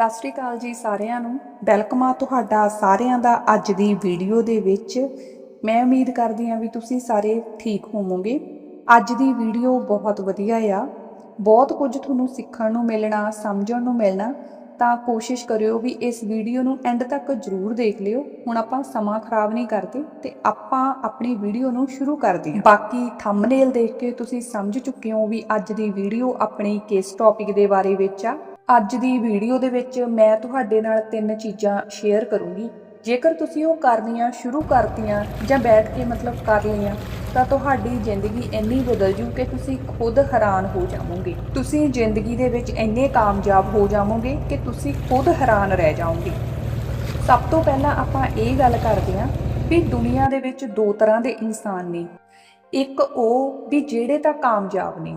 ਸਤਿ ਸ਼੍ਰੀ ਅਕਾਲ ਜੀ ਸਾਰਿਆਂ ਨੂੰ। ਵੈਲਕਮ ਆ ਤੁਹਾਡਾ ਸਾਰਿਆਂ ਦਾ ਅੱਜ ਦੀ ਵੀਡੀਓ ਦੇ ਵਿੱਚ। ਮੈਂ ਉਮੀਦ ਕਰਦੀ ਹਾਂ ਵੀ ਤੁਸੀਂ ਸਾਰੇ ਠੀਕ ਹੋਵੋਗੇ। ਅੱਜ ਦੀ ਵੀਡੀਓ ਬਹੁਤ ਵਧੀਆ ਆ। ਬਹੁਤ ਕੁਝ ਤੁਹਾਨੂੰ ਸਿੱਖਣ ਨੂੰ ਮਿਲਣਾ, ਸਮਝਣ ਨੂੰ ਮਿਲਣਾ। ਤਾਂ ਕੋਸ਼ਿਸ਼ ਕਰਿਓ ਵੀ ਇਸ ਵੀਡੀਓ ਨੂੰ ਐਂਡ ਤੱਕ ਜ਼ਰੂਰ ਦੇਖ ਲਿਓ। ਹੁਣ ਆਪਾਂ ਸਮਾਂ ਖਰਾਬ ਨਹੀਂ ਕਰਦੇ ਤੇ ਆਪਾਂ ਆਪਣੀ ਵੀਡੀਓ ਨੂੰ ਸ਼ੁਰੂ ਕਰਦੇ ਹਾਂ। ਬਾਕੀ ਥੰਬਨੇਲ ਦੇਖ ਕੇ ਤੁਸੀਂ ਸਮਝ ਚੁੱਕੇ ਹੋ ਵੀ ਅੱਜ ਦੀ ਵੀਡੀਓ ਆਪਣੀ ਕਿਸ ਟੌਪਿਕ ਦੇ ਬਾਰੇ ਵਿੱਚ ਆ। ਅੱਜ ਦੀ ਵੀਡੀਓ ਦੇ ਵਿੱਚ ਮੈਂ ਤੁਹਾਡੇ ਨਾਲ ਤਿੰਨ ਚੀਜ਼ਾਂ ਸ਼ੇਅਰ ਕਰੂੰਗੀ। ਜੇਕਰ ਤੁਸੀਂ ਉਹ ਕਰਨੀਆਂ ਸ਼ੁਰੂ ਕਰਤੀਆਂ ਜਾਂ ਬੈਠ ਕੇ ਮਤਲਬ ਕਰ ਲਈਆਂ, ਤਾਂ ਤੁਹਾਡੀ ਜ਼ਿੰਦਗੀ ਇੰਨੀ ਬਦਲ ਜੂ ਕਿ ਤੁਸੀਂ ਖੁਦ ਹੈਰਾਨ ਹੋ ਜਾਵੋਗੇ। ਤੁਸੀਂ ਜ਼ਿੰਦਗੀ ਦੇ ਵਿੱਚ ਇੰਨੇ ਕਾਮਯਾਬ ਹੋ ਜਾਵੋਗੇ ਕਿ ਤੁਸੀਂ ਖੁਦ ਹੈਰਾਨ ਰਹਿ ਜਾਓਗੇ ਸਭ ਤੋਂ ਪਹਿਲਾਂ ਆਪਾਂ ਇਹ ਗੱਲ ਕਰਦੇ ਹਾਂ ਵੀ ਦੁਨੀਆ ਦੇ ਵਿੱਚ ਦੋ ਤਰ੍ਹਾਂ ਦੇ ਇਨਸਾਨ ਨੇ। ਇੱਕ ਉਹ ਵੀ ਜਿਹੜੇ ਤਾਂ ਕਾਮਯਾਬ ਨੇ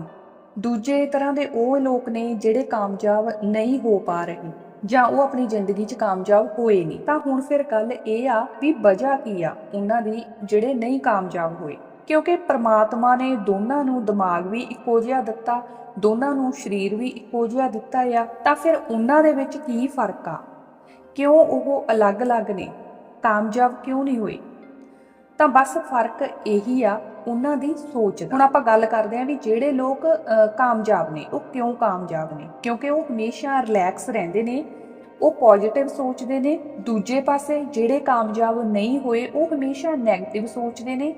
ਦੂਜੇ ਤਰ੍ਹਾਂ ਦੇ ਉਹ ਲੋਕ ਨੇ ਜਿਹੜੇ ਕਾਮਯਾਬ ਨਹੀਂ ਹੋ ਪਾ ਰਹੇ ਜਾਂ ਉਹ ਆਪਣੀ ਜ਼ਿੰਦਗੀ 'ਚ ਕਾਮਯਾਬ ਹੋਏ ਨਹੀਂ। ਤਾਂ ਹੁਣ ਫਿਰ ਗੱਲ ਇਹ ਆ ਵੀ ਵਜ੍ਹਾ ਕੀ ਆ ਉਹਨਾਂ ਦੀ ਜਿਹੜੇ ਨਹੀਂ ਕਾਮਯਾਬ ਹੋਏ। ਕਿਉਂਕਿ ਪ੍ਰਮਾਤਮਾ ਨੇ ਦੋਨਾਂ ਨੂੰ ਦਿਮਾਗ ਵੀ ਇੱਕੋ ਜਿਹਾ ਦਿੱਤਾ, ਦੋਨਾਂ ਨੂੰ ਸਰੀਰ ਵੀ ਇੱਕੋ ਜਿਹਾ ਦਿੱਤਾ ਆ, ਤਾਂ ਫਿਰ ਉਹਨਾਂ ਦੇ ਵਿੱਚ ਕੀ ਫ਼ਰਕ ਆ? ਕਿਉਂ ਉਹ ਅਲੱਗ-ਅਲੱਗ ਨੇ? ਕਾਮਯਾਬ ਕਿਉਂ ਨਹੀਂ ਹੋਏ? ਤਾਂ ਬਸ ਫ਼ਰਕ ਇਹੀ ਆ, ਉਹਨਾਂ ਦੀ ਸੋਚ ਦਾ। ਹੁਣ ਆਪਾਂ ਗੱਲ ਕਰਦੇ ਆਂ ਵੀ ਜਿਹੜੇ ਲੋਕ ਕਾਮਯਾਬ ਨੇ, ਉਹ ਕਿਉਂ ਕਾਮਯਾਬ ਨੇ? ਕਿਉਂਕਿ ਉਹ ਹਮੇਸ਼ਾ ਰਿਲੈਕਸ ਰਹਿੰਦੇ ਨੇ, ਉਹ ਪੋਜ਼ਿਟਿਵ ਸੋਚਦੇ ਨੇ, ਦੂਜੇ ਪਾਸੇ ਜਿਹੜੇ ਕਾਮਯਾਬ ਨਹੀਂ ਹੋਏ, ਉਹ ਹਮੇਸ਼ਾ 네ਗੇਟਿਵ ਸੋਚਦੇ ਨੇ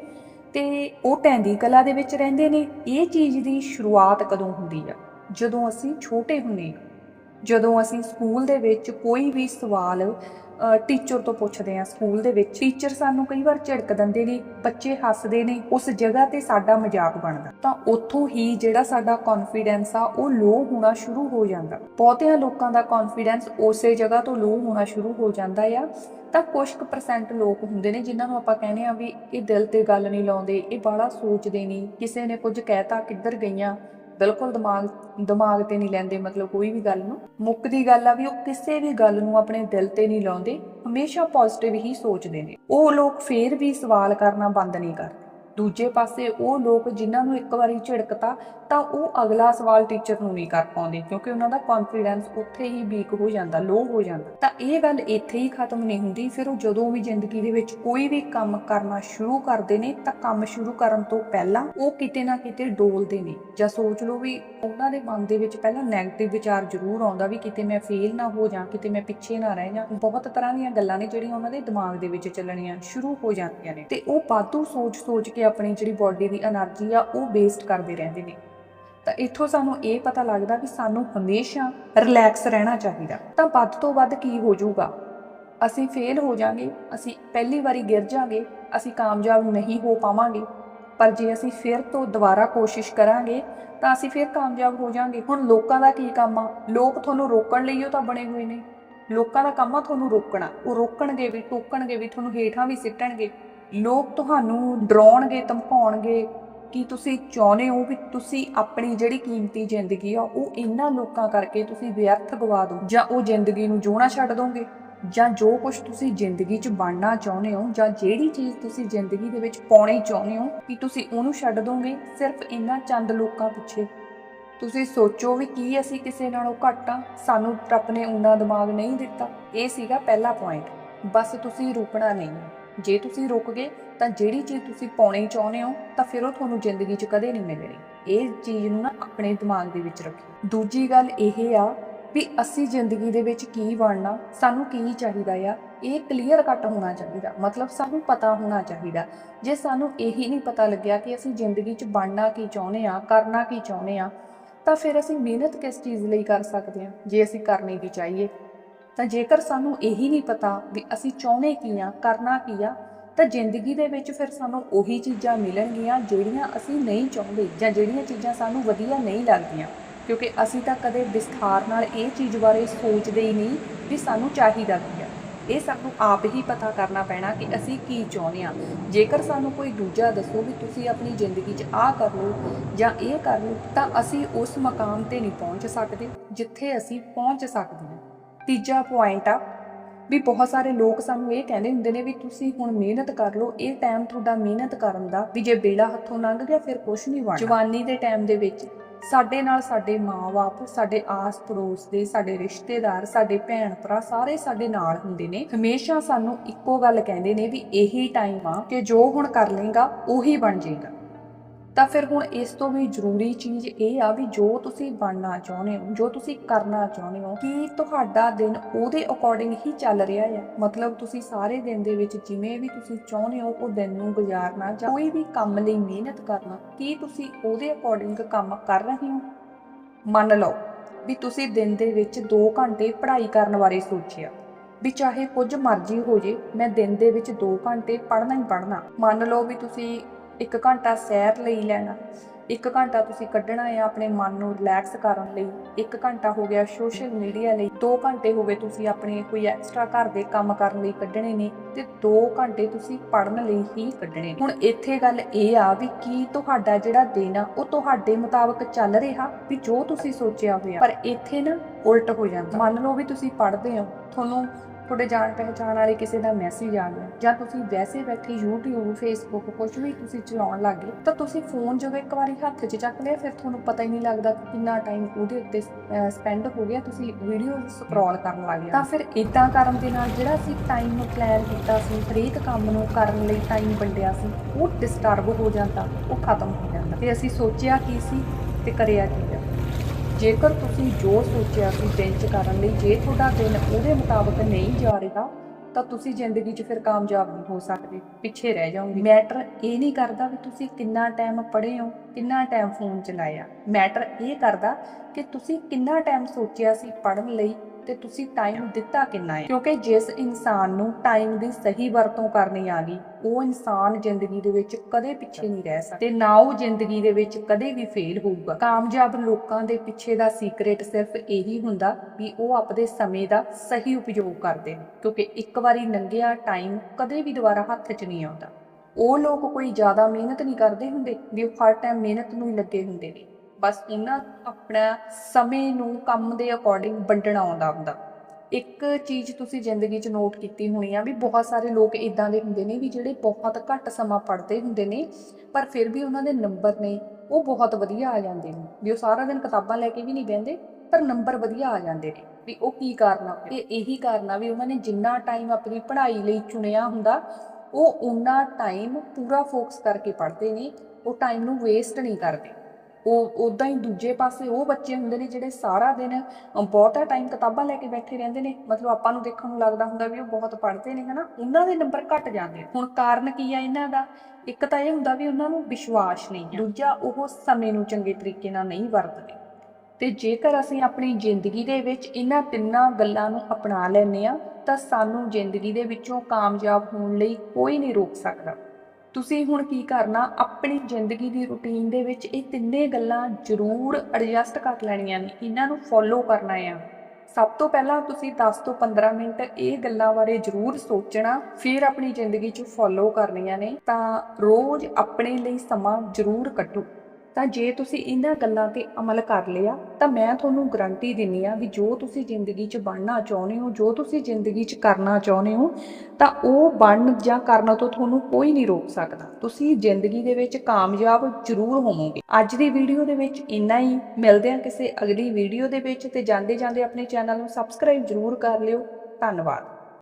ਤੇ ਉਹ ਟੈਂਦੀ ਕਲਾ ਦੇ ਵਿੱਚ ਰਹਿੰਦੇ ਨੇ। ਇਹ ਚੀਜ਼ ਦੀ ਸ਼ੁਰੂਆਤ ਕਦੋਂ ਹੁੰਦੀ ਆ? ਜਦੋਂ ਅਸੀਂ ਛੋਟੇ ਹੁੰਨੇ ਜਦੋਂ ਅਸੀਂ ਸਕੂਲ ਦੇ ਵਿੱਚ ਕੋਈ ਵੀ ਸਵਾਲ ਟੀਚਰ ਤੋਂ ਪੁੱਛਦੇ ਆ ਸਕੂਲ ਦੇ ਵਿੱਚ ਟੀਚਰ ਸਾਨੂੰ ਕਈ ਵਾਰ ਝਿੜਕ ਦਿੰਦੇ ਨੇ, ਬੱਚੇ ਹੱਸਦੇ ਨੇ, ਉਸ ਜਗ੍ਹਾ ਤੇ ਸਾਡਾ ਮਜ਼ਾਕ ਬਣਦਾ। ਤਾਂ ਉੱਥੋਂ ਹੀ ਜਿਹੜਾ ਸਾਡਾ ਕੌਨਫੀਡੈਂਸ ਆ, ਉਹ ਲੋ ਹੋਣਾ ਸ਼ੁਰੂ ਹੋ ਜਾਂਦਾ। ਬਹੁਤਿਆਂ ਲੋਕਾਂ ਦਾ ਕੌਨਫੀਡੈਂਸ ਉਸੇ ਜਗ੍ਹਾ ਤੋਂ ਲੋ ਹੋਣਾ ਸ਼ੁਰੂ ਹੋ ਜਾਂਦਾ ਆ। ਤਾਂ ਕੁਝ ਕੁ ਪਰਸੈਂਟ ਲੋਕ ਹੁੰਦੇ ਨੇ, ਜਿਨ੍ਹਾਂ ਨੂੰ ਆਪਾਂ ਕਹਿੰਦੇ ਆ ਵੀ ਇਹ ਦਿਲ ਤੇ ਗੱਲ ਨਹੀਂ ਲਾਉਂਦੇ, ਇਹ ਬਾਹਲਾ ਸੋਚਦੇ ਨਹੀਂ, ਕਿਸੇ ਨੇ ਕੁਝ ਕਹਿਤਾ ਕਿੱਧਰ ਗਈਆਂ ਬਿਲਕੁਲ ਦਿਮਾਗ ਦਿਮਾਗ ਤੇ ਨਹੀਂ ਲੈਂਦੇ ਮਤਲਬ ਕੋਈ ਵੀ ਗੱਲ ਨੂੰ। ਮੁੱਕਦੀ ਗੱਲ ਆ ਵੀ ਉਹ ਕਿਸੇ ਵੀ ਗੱਲ ਨੂੰ ਆਪਣੇ ਦਿਲ ਤੇ ਨਹੀਂ ਲਾਉਂਦੇ, ਹਮੇਸ਼ਾ ਪੋਜ਼ਿਟਿਵ ਹੀ ਸੋਚਦੇ ਨੇ। ਉਹ ਲੋਕ ਫੇਰ ਵੀ ਸਵਾਲ ਕਰਨਾ ਬੰਦ ਨਹੀਂ ਕਰਦੇ। ਦੂਜੇ ਪਾਸੇ ਉਹ ਲੋਕ ਜਿਨ੍ਹਾਂ ਨੂੰ ਇੱਕ ਵਾਰੀ ਝਿੜਕਤਾ, ਤਾਂ ਉਹ ਅਗਲਾ ਸਵਾਲ ਟੀਚਰ ਨੂੰ ਨਹੀਂ ਕਰ ਪਾਉਂਦੇ, ਕਿਉਂਕਿ ਉਹਨਾਂ ਦਾ ਕੌਨਫੀਡੈਂਸ ਉੱਥੇ ਹੀ ਵੀਕ ਹੋ ਜਾਂਦਾ ਲੋ ਹੋ ਜਾਂਦਾ। ਤਾਂ ਇਹ ਗੱਲ ਇੱਥੇ ਹੀ ਖਤਮ ਨਹੀਂ ਹੁੰਦੀ, ਫਿਰ ਉਹ ਜਦੋਂ ਵੀ ਜ਼ਿੰਦਗੀ ਦੇ ਵਿੱਚ ਕੋਈ ਵੀ ਕੰਮ ਕਰਨਾ ਸ਼ੁਰੂ ਕਰਦੇ ਨੇ, ਤਾਂ ਕੰਮ ਸ਼ੁਰੂ ਕਰਨ ਤੋਂ ਪਹਿਲਾਂ ਉਹ ਕਿਤੇ ਨਾ ਕਿਤੇ ਡੋਲਦੇ ਨੇ। ਜਾਂ ਸੋਚ ਲਓ ਵੀ ਉਹਨਾਂ ਦੇ ਮਨ ਦੇ ਵਿੱਚ ਪਹਿਲਾਂ ਨੈਗੇਟਿਵ ਵਿਚਾਰ ਜ਼ਰੂਰ ਆਉਂਦਾ ਵੀ ਕਿਤੇ ਮੈਂ ਫੇਲ ਨਾ ਹੋ ਜਾਂ, ਕਿਤੇ ਮੈਂ ਪਿੱਛੇ ਨਾ ਰਹਿ ਜਾਂ, ਬਹੁਤ ਤਰ੍ਹਾਂ ਦੀਆਂ ਗੱਲਾਂ ਨੇ ਜਿਹੜੀਆਂ ਉਹਨਾਂ ਦੇ ਦਿਮਾਗ ਦੇ ਵਿੱਚ ਚੱਲਣੀਆਂ ਸ਼ੁਰੂ ਹੋ ਜਾਂਦੀਆਂ ਨੇ। ਤੇ ਉਹ ਬਾਤੂ ਸੋਚ ਸੋਚ ਕੇ ਆਪਣੀ ਜਿਹੜੀ ਬਾਡੀ ਦੀ એનર્ਜੀ ਆ, ਉਹ ਵੇਸਟ ਕਰਦੇ ਰਹਿੰਦੇ ਨੇ। ਤਾਂ ਇੱਥੋਂ ਸਾਨੂੰ ਇਹ ਪਤਾ ਲੱਗਦਾ ਕਿ ਸਾਨੂੰ ਹਮੇਸ਼ਾ ਰਿਲੈਕਸ ਰਹਿਣਾ ਚਾਹੀਦਾ। ਤਾਂ ਵੱਧ ਤੋਂ ਵੱਧ ਕੀ ਹੋ ਜਾਊਗਾ? ਅਸੀਂ ਫੇਲ ਹੋ ਜਾਾਂਗੇ, ਅਸੀਂ ਪਹਿਲੀ ਵਾਰੀ ਗਿਰ ਜਾਾਂਗੇ, ਅਸੀਂ ਕਾਮਯਾਬ ਨਹੀਂ ਹੋ ਪਾਵਾਂਗੇ। ਪਰ ਜੇ ਅਸੀਂ ਫਿਰ ਤੋਂ ਦੁਬਾਰਾ ਕੋਸ਼ਿਸ਼ ਕਰਾਂਗੇ, ਤਾਂ ਅਸੀਂ ਫਿਰ ਕਾਮਯਾਬ ਹੋ ਜਾਾਂਗੇ। ਹੁਣ ਲੋਕਾਂ ਦਾ ਕੀ ਕੰਮ ਆ? ਲੋਕ ਤੁਹਾਨੂੰ ਰੋਕਣ ਲਈ ਉਹ ਤਾਂ ਬਣੇ ਹੋਏ ਨੇ। ਲੋਕਾਂ ਦਾ ਕੰਮ ਆ ਤੁਹਾਨੂੰ ਰੋਕਣਾ। ਉਹ ਰੋਕਣਗੇ ਵੀ, ਟੋਕਣਗੇ ਵੀ, ਤੁਹਾਨੂੰ ਹੇਠਾਂ ਵੀ ਸਿੱਟਣਗੇ। ਲੋਕ ਤੁਹਾਨੂੰ ਡਰਾਉਣਗੇ, ਧਮਕਾਉਣਗੇ, ਕਿ ਤੁਸੀਂ ਚਾਹੁੰਦੇ ਹੋ ਵੀ ਤੁਸੀਂ ਆਪਣੀ ਜਿਹੜੀ ਕੀਮਤੀ ਜ਼ਿੰਦਗੀ ਆ, ਉਹ ਇਹਨਾਂ ਲੋਕਾਂ ਕਰਕੇ ਤੁਸੀਂ ਵਿਅਰਥ ਗਵਾ ਦਿਓ ਜਾਂ ਉਹ ਜ਼ਿੰਦਗੀ ਨੂੰ ਜੋਣਾ ਛੱਡ ਦੋਗੇ? ਜਾਂ ਜੋ ਕੁਝ ਤੁਸੀਂ ਜ਼ਿੰਦਗੀ 'ਚ ਬਣਨਾ ਚਾਹੁੰਦੇ ਹੋ ਜਾਂ ਜਿਹੜੀ ਚੀਜ਼ ਤੁਸੀਂ ਜ਼ਿੰਦਗੀ ਦੇ ਵਿੱਚ ਪਾਉਣੀ ਚਾਹੁੰਦੇ ਹੋ, ਕਿ ਤੁਸੀਂ ਉਹਨੂੰ ਛੱਡ ਦੋਗੇ? ਸਿਰਫ ਇਹਨਾਂ ਚੰਦ ਲੋਕਾਂ ਪਿੱਛੇ। ਤੁਸੀਂ ਸੋਚੋ ਵੀ ਕੀ ਅਸੀਂ ਕਿਸੇ ਨਾਲੋਂ ਘੱਟ ਆ, ਸਾਨੂੰ ਰੱਬ ਨੇ ਉਹਨਾਂ ਦਿਮਾਗ ਨਹੀਂ ਦਿੱਤਾ। ਇਹ ਸੀਗਾ ਪਹਿਲਾ ਪੁਆਇੰਟ ਬਸ ਤੁਸੀਂ ਰੁਕਣਾ ਨਹੀਂ। ਜੇ ਤੁਸੀਂ ਰੁਕ ਗਏ, ਤਾਂ ਜਿਹੜੀ ਚੀਜ਼ ਤੁਸੀਂ ਪਾਉਣੀ ਚਾਹੁੰਦੇ ਹੋ, ਤਾਂ ਫਿਰ ਉਹ ਤੁਹਾਨੂੰ ਜ਼ਿੰਦਗੀ 'ਚ ਕਦੇ ਨਹੀਂ ਮਿਲਣੀ। ਇਹ ਚੀਜ਼ ਨੂੰ ਨਾ ਆਪਣੇ ਦਿਮਾਗ ਦੇ ਵਿੱਚ ਰੱਖੋ ਦੂਜੀ ਗੱਲ ਇਹ ਆ ਵੀ ਅਸੀਂ ਜ਼ਿੰਦਗੀ ਦੇ ਵਿੱਚ ਕੀ ਬਣਨਾ ਸਾਨੂੰ ਕੀ ਚਾਹੀਦਾ ਆ, ਇਹ ਕਲੀਅਰ ਕੱਟ ਹੋਣਾ ਚਾਹੀਦਾ। ਮਤਲਬ ਸਾਨੂੰ ਪਤਾ ਹੋਣਾ ਚਾਹੀਦਾ। ਜੇ ਸਾਨੂੰ ਇਹੀ ਨਹੀਂ ਪਤਾ ਲੱਗਿਆ ਕਿ ਅਸੀਂ ਜ਼ਿੰਦਗੀ 'ਚ ਬਣਨਾ ਕੀ ਚਾਹੁੰਦੇ ਆ ਕਰਨਾ ਕੀ ਚਾਹੁੰਦੇ ਆ ਤਾਂ ਫਿਰ ਅਸੀਂ ਮਿਹਨਤ ਕਿਸ ਚੀਜ਼ ਲਈ ਕਰ ਸਕਦੇ ਹਾਂ? ਜੇ ਅਸੀਂ ਕਰਨੀ ਵੀ ਚਾਹੀਏ ਤਾਂ ਜੇਕਰ ਸਾਨੂੰ ਇਹੀ ਨਹੀਂ ਪਤਾ ਵੀ ਅਸੀਂ ਚਾਹੁੰਦੇ ਕੀ ਆ, ਕਰਨਾ ਕੀ ਆ, ਤਾਂ ਜ਼ਿੰਦਗੀ ਦੇ ਵਿੱਚ ਫਿਰ ਸਾਨੂੰ ਉਹੀ ਚੀਜ਼ਾਂ ਮਿਲਣਗੀਆਂ ਜਿਹੜੀਆਂ ਅਸੀਂ ਨਹੀਂ ਚਾਹੁੰਦੇ ਜਾਂ ਜਿਹੜੀਆਂ ਚੀਜ਼ਾਂ ਸਾਨੂੰ ਵਧੀਆ ਨਹੀਂ ਲੱਗਦੀਆਂ। ਕਿਉਂਕਿ ਅਸੀਂ ਤਾਂ ਕਦੇ ਵਿਸਥਾਰ ਨਾਲ ਇਹ ਚੀਜ਼ ਬਾਰੇ ਸੋਚਦੇ ਹੀ ਨਹੀਂ ਵੀ ਸਾਨੂੰ ਚਾਹੀਦਾ ਕੀ ਆ। ਇਹ ਸਾਨੂੰ ਆਪ ਹੀ ਪਤਾ ਕਰਨਾ ਪੈਣਾ ਕਿ ਅਸੀਂ ਕੀ ਚਾਹੁੰਦੇ ਆ। ਜੇਕਰ ਸਾਨੂੰ ਕੋਈ ਦੂਜਾ ਦੱਸੋ ਵੀ ਤੁਸੀਂ ਆਪਣੀ ਜ਼ਿੰਦਗੀ 'ਚ ਆਹ ਕਰ ਲਓ ਜਾਂ ਇਹ ਕਰ ਲਓ, ਤਾਂ ਅਸੀਂ ਉਸ ਮਕਾਮ ਤੇ ਨਹੀਂ ਪਹੁੰਚ ਸਕਦੇ ਜਿੱਥੇ ਅਸੀਂ ਪਹੁੰਚ ਸਕਦੇ ਹਾਂ। ਤੀਜਾ ਪੁਆਇੰਟ ਆ, ਵੀ ਬਹੁਤ ਸਾਰੇ ਲੋਕ ਸਾਨੂੰ ਇਹ ਕਹਿੰਦੇ ਹੁੰਦੇ ਨੇ ਵੀ ਤੁਸੀਂ ਹੁਣ ਮਿਹਨਤ ਕਰ ਲਓ, ਇਹ ਟਾਈਮ ਤੁਹਾਡਾ ਮਿਹਨਤ ਕਰਨ ਦਾ, ਵੀ ਜੇ ਬੇੜਾ ਹੱਥੋਂ ਲੰਘ ਗਿਆ ਫਿਰ ਕੁਝ ਨਹੀਂ ਬਣਨਾ। ਜਵਾਨੀ ਦੇ ਟਾਈਮ ਦੇ ਵਿੱਚ ਸਾਡੇ ਨਾਲ ਸਾਡੇ ਮਾਂ ਬਾਪ ਸਾਡੇ ਆਸ ਪੜੋਸ ਦੇ, ਸਾਡੇ ਰਿਸ਼ਤੇਦਾਰ, ਸਾਡੇ ਭੈਣ ਭਰਾ ਸਾਰੇ ਸਾਡੇ ਨਾਲ ਹੁੰਦੇ ਨੇ। ਹਮੇਸ਼ਾ ਸਾਨੂੰ ਇੱਕੋ ਗੱਲ ਕਹਿੰਦੇ ਨੇ ਵੀ ਇਹੀ ਟਾਈਮ ਆ ਕਿ ਜੋ ਹੁਣ ਕਰ ਲੇਗਾ ਉਹੀ ਬਣ ਜਾਏਗਾ ਤਾਂ ਫਿਰ ਹੁਣ ਇਸ ਤੋਂ ਵੀ ਜ਼ਰੂਰੀ ਚੀਜ਼ ਇਹ ਆ ਵੀ ਜੋ ਤੁਸੀਂ ਬਣਨਾ ਚਾਹੁੰਦੇ ਹੋ, ਜੋ ਤੁਸੀਂ ਕਰਨਾ ਚਾਹੁੰਦੇ ਹੋ, ਕੀ ਤੁਹਾਡਾ ਦਿਨ ਉਹਦੇ ਅਕੋਰਡਿੰਗ ਹੀ ਚੱਲ ਰਿਹਾ ਹੈ ਮਤਲਬ ਤੁਸੀਂ ਸਾਰੇ ਦਿਨ ਦੇ ਵਿੱਚ ਜਿਵੇਂ ਵੀ ਤੁਸੀਂ ਚਾਹੁੰਦੇ ਹੋ, ਉਹ ਦਿਨ ਨੂੰ ਗੁਜ਼ਾਰਨਾ ਜਾਂ ਕੋਈ ਵੀ ਕੰਮ ਲਈ ਮਿਹਨਤ ਕਰਨਾ, ਕੀ ਤੁਸੀਂ ਉਹਦੇ ਅਕੋਰਡਿੰਗ ਕੰਮ ਕਰ ਰਹੇ ਹੋ? ਮੰਨ ਲਓ ਵੀ ਤੁਸੀਂ ਦਿਨ ਦੇ ਵਿੱਚ 2 ਘੰਟੇ ਪੜ੍ਹਾਈ ਕਰਨ ਬਾਰੇ ਸੋਚਿਆ, ਵੀ ਚਾਹੇ ਕੁਝ ਮਰਜ਼ੀ ਹੋ ਜੇ, ਮੈਂ ਦਿਨ ਦੇ ਵਿੱਚ 2 ਘੰਟੇ ਪੜ੍ਹਨਾ ਹੀ ਪੜ੍ਹਨਾ। ਮੰਨ ਲਓ ਵੀ ਤੁਸੀਂ 1 ਘੰਟਾ ਸੈਰ ਲਈ ਲੈਣਾ। 1 ਘੰਟਾ ਤੁਸੀਂ ਕੱਢਣਾ ਹੈ ਆਪਣੇ ਮਨ ਨੂੰ ਰਿਲੈਕਸ ਕਰਨ ਲਈ। 1 ਘੰਟਾ ਹੋ ਗਿਆ ਸੋਸ਼ਲ ਮੀਡੀਆ ਲਈ। 2 ਘੰਟੇ ਹੋ ਤੁਸੀਂ ਆਪਣੇ ਕੋਈ ਐਕਸਟਰਾ ਘਰ ਦੇ ਕੰਮ ਕਰਨ ਲਈ ਕੱਢਣੇ ਨੇ ਤੇ 2 ਘੰਟੇ ਤੁਸੀਂ ਪੜ੍ਹਨ ਲਈ ਹੀ ਕੱਢਣੇ ਨੇ। ਹੁਣ ਇੱਥੇ ਗੱਲ ਇਹ ਆ ਵੀ ਕੀ ਤੁਹਾਡਾ ਜਿਹੜਾ ਦਿਨ ਆ, ਉਹ ਤੁਹਾਡੇ ਮੁਤਾਬਕ ਚੱਲ ਰਿਹਾ ਵੀ ਜੋ ਤੁਸੀਂ ਸੋਚਿਆ ਹੋਇਆ। ਪਰ ਇੱਥੇ ਨਾ ਉਲਟ ਹੋ ਜਾਂਦਾ। ਮੰਨ ਲਓ ਵੀ ਤੁਸੀਂ ਪੜ੍ਹਦੇ ਹੋ, ਤੁਹਾਨੂੰ ਤੁਹਾਡੇ ਜਾਣ ਪਹਿਚਾਣ ਵਾਲੇ ਕਿਸੇ ਦਾ ਮੈਸੇਜ ਆ ਗਿਆ ਜਾਂ ਤੁਸੀਂ ਵੈਸੇ ਬੈਠੇ YouTube, Facebook ਕੁਝ ਵੀ ਤੁਸੀਂ ਚਲਾਉਣ ਲੱਗੇ ਤਾਂ ਤੁਸੀਂ ਫੋਨ ਜਦੋਂ ਇੱਕ ਵਾਰੀ ਹੱਥ 'ਚ ਚੱਕ ਲਿਆ, ਫਿਰ ਤੁਹਾਨੂੰ ਪਤਾ ਹੀ ਨਹੀਂ ਲੱਗਦਾ ਕਿ ਕਿੰਨਾ ਟਾਈਮ ਉਹਦੇ ਉੱਤੇ ਸਪੈਂਡ ਹੋ ਗਿਆ, ਤੁਸੀਂ ਵੀਡੀਓ ਸਕਰੋਲ ਕਰਨ ਲੱਗ ਗਏ ਤਾਂ ਫਿਰ ਇਦਾਂ ਕਰਨ ਦੇ ਨਾਲ ਜਿਹੜਾ ਅਸੀਂ ਟਾਈਮ ਨੂੰ ਪਲਾਨ ਕੀਤਾ ਸੀ, ਹਰੇਕ ਕੰਮ ਨੂੰ ਕਰਨ ਲਈ ਟਾਈਮ ਵੰਡਿਆ ਸੀ, ਉਹ ਡਿਸਟਰਬ ਹੋ ਜਾਂਦਾ, ਉਹ ਖਤਮ ਹੋ ਜਾਂਦਾ। ਤੇ ਅਸੀਂ ਸੋਚਿਆ ਕੀ ਸੀ ਤੇ ਕਰਿਆ ਕੀ? ਜੇਕਰ ਤੁਸੀਂ ਜੋ ਸੋਚਿਆ ਸੀ ਦਿਨ ਚ ਕਰਨ ਲਈ, ਜੇ ਤੁਹਾਡਾ ਦਿਨ ਉਹਦੇ ਮੁਤਾਬਕ ਨਹੀਂ ਜਾ ਰਿਹਾ, ਤਾਂ ਤੁਸੀਂ ਜ਼ਿੰਦਗੀ 'ਚ ਫਿਰ ਕਾਮਯਾਬ ਨਹੀਂ ਹੋ ਸਕਦੇ, ਪਿੱਛੇ ਰਹਿ ਜਾਓਗੇ। ਮੈਟਰ ਇਹ ਨਹੀਂ ਕਰਦਾ ਵੀ ਤੁਸੀਂ ਕਿੰਨਾ ਟਾਈਮ ਪੜ੍ਹੇ ਹੋ, ਕਿੰਨਾ ਟਾਈਮ ਫੋਨ ਚਲਾਇਆ। ਮੈਟਰ ਇਹ ਕਰਦਾ ਕਿ ਤੁਸੀਂ ਕਿੰਨਾ ਟਾਈਮ ਸੋਚਿਆ ਸੀ ਪੜ੍ਹਨ ਲਈ ਤੇ ਤੁਸੀਂ ਟਾਈਮ ਦਿੱਤਾ ਕਿੰਨਾ ਹੈ? ਕਿਉਂਕਿ ਜਿਸ ਇਨਸਾਨ ਨੂੰ ਟਾਈਮ ਦੀ ਸਹੀ ਵਰਤੋਂ ਕਰਨੀ ਆ ਗਈ, ਉਹ ਇਨਸਾਨ ਜ਼ਿੰਦਗੀ ਦੇ ਵਿੱਚ ਕਦੇ ਪਿੱਛੇ ਨਹੀਂ ਰਹਿ ਸਕਦਾ। ਤੇ ਨਾ ਉਹ ਜ਼ਿੰਦਗੀ ਦੇ ਵਿੱਚ ਕਦੇ ਵੀ ਫੇਲ ਹੋਊਗਾ। ਕਾਮਯਾਬ ਲੋਕਾਂ ਦੇ ਪਿੱਛੇ ਦਾ ਸੀਕ੍ਰੇਟ ਸਿਰਫ ਇਹੀ ਹੁੰਦਾ ਵੀ ਉਹ ਆਪਣੇ ਸਮੇਂ ਦਾ ਸਹੀ ਉਪਯੋਗ ਕਰਦੇ ਨੇ। ਕਿਉਂਕਿ ਇੱਕ ਵਾਰੀ ਲੰਘਿਆ ਟਾਈਮ ਕਦੇ ਵੀ ਦੁਬਾਰਾ ਹੱਥ 'ਚ ਨਹੀਂ ਆਉਂਦਾ। ਉਹ ਲੋਕ ਕੋਈ ਜ਼ਿਆਦਾ ਮਿਹਨਤ ਨਹੀਂ ਕਰਦੇ ਹੁੰਦੇ, ਵੀ ਉਹ ਹਰ ਟਾਈਮ ਮਿਹਨਤ ਨੂੰ ਹੀ ਲੱਗੇ ਹੁੰਦੇ ਨੇ। ਬਸ ਇਹਨਾਂ ਆਪਣਾ ਸਮੇਂ ਨੂੰ ਕੰਮ ਦੇ ਅਕੋਰਡਿੰਗ ਵੰਡਣਾ ਆਉਂਦਾ ਹੁੰਦਾ। ਇੱਕ ਚੀਜ਼ ਤੁਸੀਂ ਜ਼ਿੰਦਗੀ 'ਚ ਨੋਟ ਕੀਤੀ ਹੋਣੀ ਆ ਵੀ ਬਹੁਤ ਸਾਰੇ ਲੋਕ ਇਦਾਂ ਦੇ ਹੁੰਦੇ ਨੇ ਵੀ ਜਿਹੜੇ ਬਹੁਤ ਘੱਟ ਸਮਾਂ ਪੜ੍ਹਦੇ ਹੁੰਦੇ ਨੇ, ਪਰ ਫਿਰ ਵੀ ਉਹਨਾਂ ਦੇ ਨੰਬਰ ਨੇ ਉਹ ਬਹੁਤ ਵਧੀਆ ਆ ਜਾਂਦੇ ਨੇ। ਵੀ ਉਹ ਸਾਰਾ ਦਿਨ ਕਿਤਾਬਾਂ ਲੈ ਕੇ ਵੀ ਨਹੀਂ ਬਹਿੰਦੇ, ਪਰ ਨੰਬਰ ਵਧੀਆ ਆ ਜਾਂਦੇ ਨੇ। ਵੀ ਉਹ ਕੀ ਕਾਰਨ ਆ? ਇਹ ਇਹੀ ਕਾਰਨ ਆ ਵੀ ਉਹਨਾਂ ਨੇ ਜਿੰਨਾ ਟਾਈਮ ਆਪਣੀ ਪੜ੍ਹਾਈ ਲਈ ਚੁਣਿਆ ਹੁੰਦਾ, ਉਹ ਉਨਾ ਟਾਈਮ ਪੂਰਾ ਫੋਕਸ ਕਰਕੇ ਪੜ੍ਹਦੇ ਨੇ, ਉਹ ਟਾਈਮ ਨੂੰ ਵੇਸਟ ਨਹੀਂ ਕਰਦੇ। ਉਹ ਉਦਾਂ ਹੀ ਦੂਜੇ ਪਾਸੇ ਉਹ ਬੱਚੇ ਹੁੰਦੇ ਨੇ ਜਿਹੜੇ ਸਾਰਾ ਦਿਨ ਬਹੁਤਾ ਟਾਈਮ ਕਿਤਾਬਾਂ ਲੈ ਕੇ ਬੈਠੇ ਰਹਿੰਦੇ ਨੇ। ਮਤਲਬ ਆਪਾਂ ਨੂੰ ਦੇਖਣ ਨੂੰ ਲੱਗਦਾ ਹੁੰਦਾ ਵੀ ਉਹ ਬਹੁਤ ਪੜ੍ਹਦੇ ਨੇ, ਹਨਾ? ਉਹਨਾਂ ਦੇ ਨੰਬਰ ਘਟ ਜਾਂਦੇ ਨੇ ਹੁਣ ਕਾਰਨ ਕੀ ਆ ਇਹਨਾਂ ਦਾ? ਇੱਕ ਤਾਂ ਇਹ ਹੁੰਦਾ ਵੀ ਉਹਨਾਂ ਨੂੰ ਵਿਸ਼ਵਾਸ ਨਹੀਂ ਹੈ ਦੂਜਾ, ਉਹ ਸਮੇਂ ਨੂੰ ਚੰਗੇ ਤਰੀਕੇ ਨਾਲ ਨਹੀਂ ਵਰਤਦੇ। ਤੇ ਜੇਕਰ ਅਸੀਂ ਆਪਣੀ ਜ਼ਿੰਦਗੀ ਦੇ ਵਿੱਚ ਇਹਨਾਂ ਤਿੰਨਾਂ ਗੱਲਾਂ ਨੂੰ ਅਪਣਾ ਲੈਂਦੇ ਆ ਤਾਂ ਸਾਨੂੰ ਜ਼ਿੰਦਗੀ ਦੇ ਵਿੱਚੋਂ ਕਾਮਯਾਬ ਹੋਣ ਲਈ ਕੋਈ ਨਹੀਂ ਰੋਕ ਸਕਦਾ। ਤੁਸੀਂ ਹੁਣ ਕੀ ਕਰਨਾ? ਆਪਣੀ ਜ਼ਿੰਦਗੀ ਦੀ ਰੁਟੀਨ ਦੇ ਵਿੱਚ ਇਹ ਤਿੰਨੇ ਗੱਲਾਂ ਜ਼ਰੂਰ ਐਡਜਸਟ ਕਰ ਲੈਣੀਆਂ ਨੇ। ਇਹਨਾਂ ਨੂੰ ਫੋਲੋ ਕਰਨਾ ਆ। ਸਭ ਤੋਂ ਪਹਿਲਾਂ ਤੁਸੀਂ 10 ਤੋਂ 15 ਮਿੰਟ ਇਹ ਗੱਲਾਂ ਬਾਰੇ ਜ਼ਰੂਰ ਸੋਚਣਾ, ਫਿਰ ਆਪਣੀ ਜ਼ਿੰਦਗੀ 'ਚ ਫੋਲੋ ਕਰਨੀਆਂ ਨੇ। ਤਾਂ ਰੋਜ਼ ਆਪਣੇ ਲਈ ਸਮਾਂ ਜ਼ਰੂਰ ਕੱਢੋ। ਤਾਂ ਜੇ ਤੁਸੀਂ ਇਹਨਾਂ ਗੱਲਾਂ ਤੇ ਅਮਲ ਕਰ ਲਿਆ, ਤਾਂ ਮੈਂ ਤੁਹਾਨੂੰ ਗਰੰਟੀ ਦਿੰਨੀ ਆ ਵੀ ਜੋ ਤੁਸੀਂ ਜ਼ਿੰਦਗੀ 'ਚ ਬਣਨਾ ਚਾਹੁੰਦੇ ਹੋ, ਜੋ ਤੁਸੀਂ ਜ਼ਿੰਦਗੀ 'ਚ ਕਰਨਾ ਚਾਹੁੰਦੇ ਹੋ, ਤਾਂ ਉਹ ਬਣ ਜਾਂ ਕਰਨ ਤੋਂ ਤੁਹਾਨੂੰ ਕੋਈ ਨਹੀਂ ਰੋਕ ਸਕਦਾ। ਤੁਸੀਂ ਜ਼ਿੰਦਗੀ ਦੇ ਵਿੱਚ ਕਾਮਯਾਬ ਜ਼ਰੂਰ ਹੋਵੋਗੇ। ਅੱਜ ਦੀ ਵੀਡੀਓ ਦੇ ਵਿੱਚ ਇੰਨਾ ਹੀ। ਮਿਲਦੇ ਹਾਂ ਕਿਸੇ ਅਗਲੀ ਵੀਡੀਓ ਦੇ ਵਿੱਚ ਤੇ ਜਾਂਦੇ ਜਾਂਦੇ ਆਪਣੇ ਚੈਨਲ ਨੂੰ ਸਬਸਕ੍ਰਾਈਬ ਜ਼ਰੂਰ ਕਰ ਲਿਓ। ਧੰਨਵਾਦ।